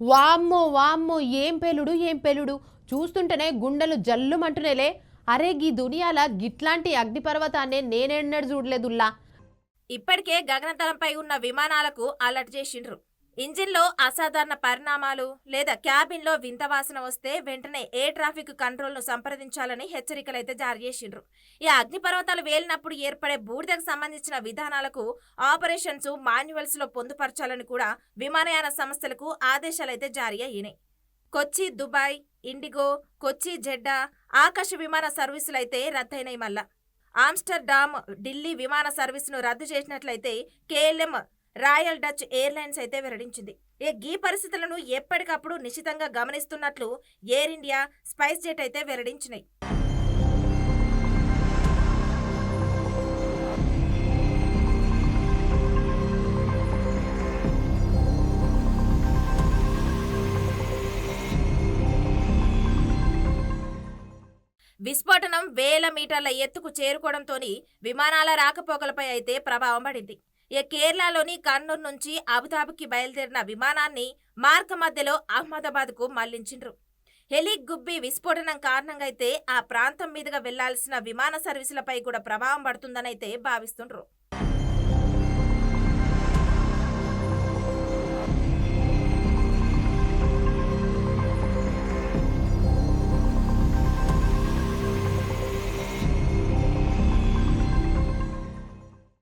వామ్మో వామ్మో ఏం పెలుడు ఏం పెలుడు? చూస్తుంటేనే గుండెలు జల్లుమంటునేలే. అరే గీ దునియాల గిట్లాంటి అగ్నిపర్వతాన్ని నేనెన్నడు చూడలేదుల్లా. ఇప్పటికే గగనతలంపై ఉన్న విమానాలకు అలర్ట్ చేసిండ్రు. ఇంజిన్లో అసాధారణ పరిణామాలు లేదా క్యాబిన్లో వింత వాసన వస్తే వెంటనే ఏ ట్రాఫిక్ కంట్రోల్ను సంప్రదించాలని హెచ్చరికలైతే జారీ చేసిండ్రు. ఈ అగ్నిపర్వతాలు వేలినప్పుడు ఏర్పడే బూడిదకు సంబంధించిన విధానాలకు ఆపరేషన్స్ మాన్యువల్స్లో పొందుపరచాలని కూడా విమానయాన సంస్థలకు ఆదేశాలైతే జారీ అయినాయి Kochi Dubai Indigo Kochi Jeddah Akasa విమాన సర్వీసులైతే రద్దయినాయి మళ్ళా. ఆమ్స్టర్డామ్ ఢిల్లీ విమాన సర్వీసును రద్దు చేసినట్లయితే కేఎల్ఎం రాయల్ డచ్ ఎయిర్లైన్స్ అయితే వెల్లడించింది. ఈ గీ పరిస్థితులను ఎప్పటికప్పుడు నిశితంగా గమనిస్తున్నట్లు ఎయిర్ ఇండియా స్పైస్ జెట్ అయితే వెల్లడించినాయి. విస్ఫోటనం వేల మీటర్ల ఎత్తుకు చేరుకోవడంతోని విమానాల రాకపోకలపై అయితే ప్రభావం పడింది. ఇక కేరళలోని కర్నూలు నుంచి అబుదాబికి బయలుదేరిన విమానాన్ని మార్గ మధ్యలో అహ్మదాబాద్కు మళ్ళించిండ్రు. హెలి గుబ్బి విస్ఫోటనం కారణంగా అయితే ఆ ప్రాంతం మీదుగా వెళ్ళాల్సిన విమాన సర్వీసులపై కూడా ప్రభావం పడుతుందనైతే భావిస్తుండ్రు.